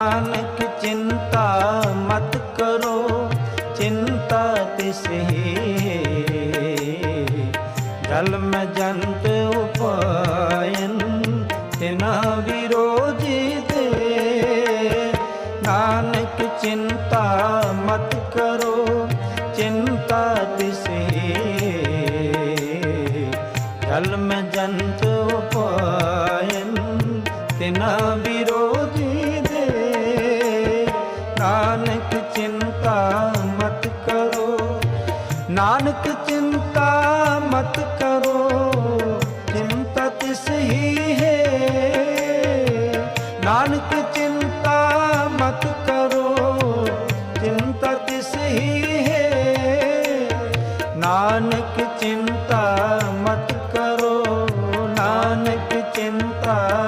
ਨਾਨਕ, ਚਿੰਤਾ ਮਤ ਕਰੋ, ਚਿੰਤਾ ਤਿਸ ਹੀ ਜਲ ਮੈਂ ਜੰਤ ਉਪਾਇਨ ਤਿਨਾ ਵਿਰੋਧੀ ਤੇ। ਨਾਨਕ, ਚਿੰਤਾ ਮਤ ਕਰੋ, ਚਿੰਤਾ ਤਿਸ ਹੀ ਜਲ ਮੈਂ ਜੰਤ ਉਪਾਇਨ ਤਿਨਾ ਵਿਰੋਧੀ ਨਾਨਕ ਚਿੰਤਾ ਮਤ ਕਰੋ, ਨਾਨਕ ਚਿੰਤਾ ਮਤ ਕਰੋ, ਚਿੰਤਾ ਤਿਸ ਹੀ ਹੈ। ਨਾਨਕ ਚਿੰਤਾ ਮਤ ਕਰੋ, ਚਿੰਤਾ ਤਿਸ ਹੀ ਹੈ। ਨਾਨਕ ਚਿੰਤਾ ਮਤ ਕਰੋ, ਨਾਨਕ ਚਿੰਤਾ